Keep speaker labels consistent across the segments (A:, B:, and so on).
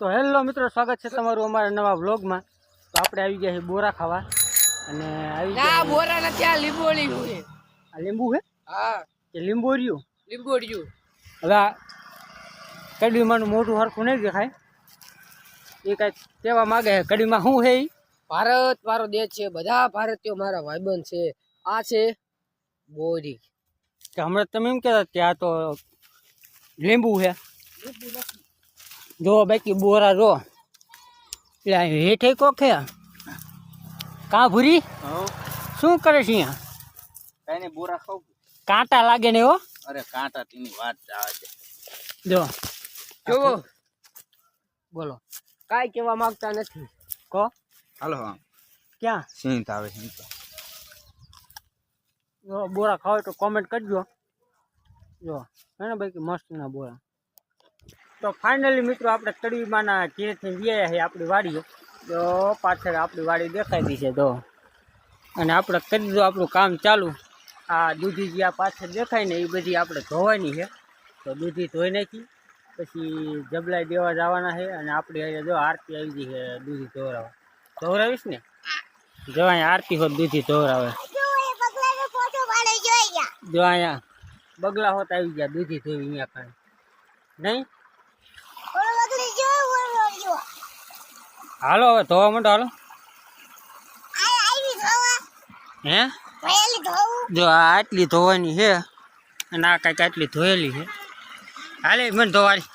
A: તો હેલો મિત્રો સ્વાગત છે તમારું અમારા નવા વ્લોગમાં. તો આપણે આવી ગયા છે બોરા ખાવા. અને આવી ગયા
B: બોરા નથી આ લીંબોળી છે.
A: આ લીંબુ છે?
B: હા.
A: કે લીંબોરિયું
B: લીંબોળિયું.
A: હવે કડીમાંનું મોટું હરખું નહીં દેખાય. એ કાંઈક કહેવા માગે છે કડીમાં શું છે
B: ભારત મારો દેશ છે બધા ભારતીયો મારા ભાઈબંધ છે. આ છે બોરી.
A: કે હમણાં તમે એમ કહેતા કે આ તો લીંબુ છે. જો બાકી બોરા જો. એટલે હેઠે કોખે કા ભૂરી? શું કરે છે અહીંયા?
C: કઈ બોરા ખાવ
A: કાંટા લાગે ને હો
C: અરે કાંટા તેની વાત આવે છે.
A: જો.
B: જોવો.
A: બોલો.
B: કાંઈ કહેવા માંગતા નથી.
A: કો?
C: હાલો
A: ક્યાં?
C: સિંહ આવે સિંત
A: જો બોરા ખાવ તો કોમેન્ટ કરજો. જો હે ને બાકી મસ્ત ના બોરા. તો ફાઇનલી મિત્રો આપણે તળવીમાંના ઘેરથી ગયા છે આપણી વાડીઓ તો પાછળ આપણી વાડી દેખાતી છે તો અને આપણે કરી દીધું આપણું કામ ચાલુ. આ દૂધી જે આ પાછળ દેખાય ને એ બધી આપણે ધોવાની છે. તો દૂધી ધોઈ નાખી, પછી જબલાઈ દેવા જવાના છે અને આપણી અહીંયા જો આરતી આવી ગઈ છે દૂધી ધોવરાવા. ધોવરાવીશ ને? જો અહીંયા આરતી હોત, દૂધી ધોવરાવે. જો અહીંયા બગલા હોત, આવી ગયા દૂધી ધોવી અહીંયા કાંઈ નહીં? હાલો હવે ધોવા માંડો હાલો. હે? જો આ આટલી ધોવાની છે અને આ કાંઈક આટલી ધોયેલી છે. હાલે મને ધોવાની.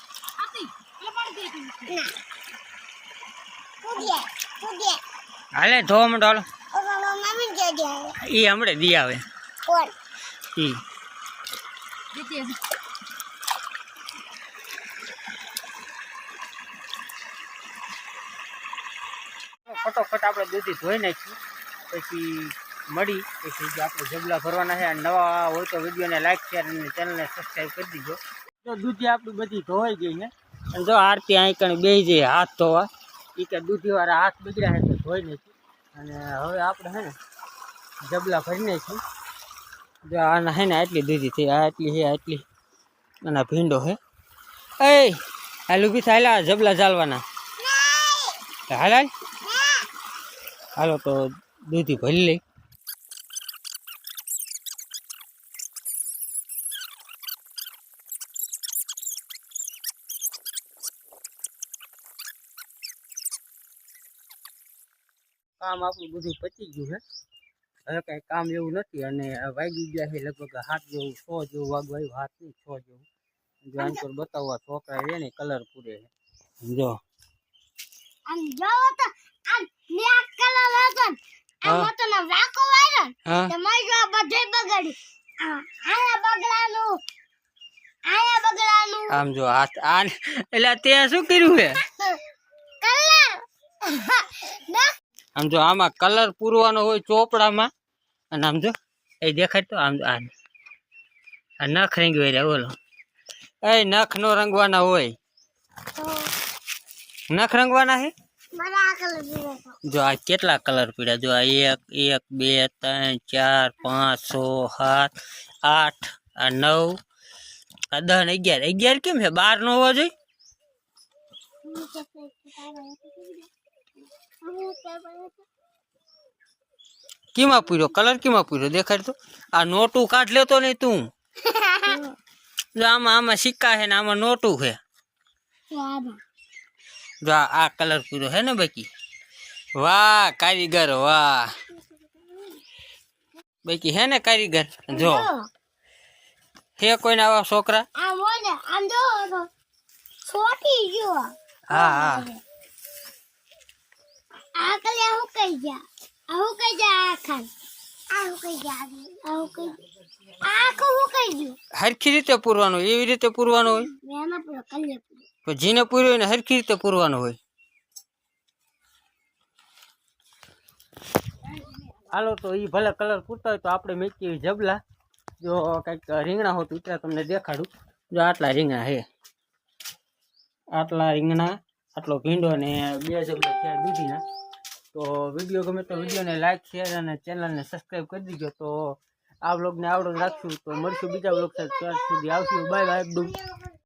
A: હાલે ધોવા માંડો હાલો. એ હમણાં દી આવે. ઈ. ફટોફટ આપણે દૂધી ધોઈ નાખ્યું. પછી મળી, પછી જે આપણે જબલા ભરવાના છે નવા હોય તો વિડીયોને લાઈક શેર અને ચેનલને સબસ્ક્રાઈબ કરી દીજો. તો દૂધી આપણી બધી ધોવાઈ ગઈ છે. અને જો આરતી અહીં કણ બે જઈએ હાથ ધોવા. એ કે દૂધીવાળા હાથ બગડ્યા છે તો ધોઈ નાખ્યું. અને હવે આપણે છે ને જબલા ભરી નાખ્યું. જો આના છે ને આટલી દૂધી થઈ, આ આટલી છે આટલી. અને ભીંડો છે એ હાલું બી થાય જબલા ચાલવાના હાલ. હાલ તો દૂધી ભરી લઈ. કામ આપણું બધું પતી ગયું છે હવે કઈ કામ એવું નથી અને વાગી ગયા છે લગભગ હાથ જેવું છ જેવું વાગવા આવ્યું હાથ નહીં છ જેવું. જો આન બતાવવા છોકરા છે ને કલર પૂરે છે. જો
D: આમ જોવો કલર હતો ને, આમ
A: હા.
D: વાકો વાયરો ને, મારી જો આ બધુંય આયા બગડાનું આયા બગડાનું.
A: આમ જો આ એટલે તે શું કર્યું હે?
D: કલર.
A: આમ જો આમાં કલર પૂરવાનો હોય ચોપડામાં અને આમ જો એ દેખાય તો આમ આ આ નખ રંગી રહ્યા બોલો એ નખ નો રંગવાના હોય. નખ રંગવાના છે જો આ કેટલા કલર પીડ્યા જો આ એક એક બે ત્રણ ચાર પાંચ છ સાત આઠ આ નવ આ દસ ને અગિયાર. અગિયાર કેમ છે? બાર નો હોવો જોઈએ? કેમાં પૂર્યો કલર કેમાં પૂર્યો દેખાડ તો? આ નોટું કાઢ લેતો નહીં તું. જો આમાં આમાં સિક્કા છે ને આમાં નોટું છે. જો આ કલર પૂરો હે ને બાકી? વાહ કારીગર વાહ. બાકી હે ને કારીગર? જો. હે. આવા છોકરા?
D: હોય ને જો છોટી ગયો.
A: હા હા.
D: આ કલર હું કઈ ગયા? આ હું કઈ ગયા આખા આ હું કઈ ગયા આ હું કઈ આ આખું હું ગયું?
A: હરખી રીતે પૂરવાનું એવી રીતે પૂરવાનું હોય? તો જીને પૂર્યો હોય ને હરખી રીતે પૂરવાનું હોય. હાલો, તો એ ભલે કલર પૂરતા હોય તો આપણે મેચી જબલા. જો કંઈક રીંગણા હોતું ઉતરા તમને દેખાડું. જો આટલા રીંગણા છે આટલા રીંગણા, આટલો ભીંડો ને બે જબલા છે દૂધીના. તો વીડિયો ગમે તો વિડીયોને લાઈક શેર અને ચેનલને સબસ્ક્રાઈબ કરી દીજો. તો આ બ્લોગને આવડો રાખશું. તો મળશું બીજા બ્લોગ સાથે. ત્યાં સુધી આવશું બાય બાય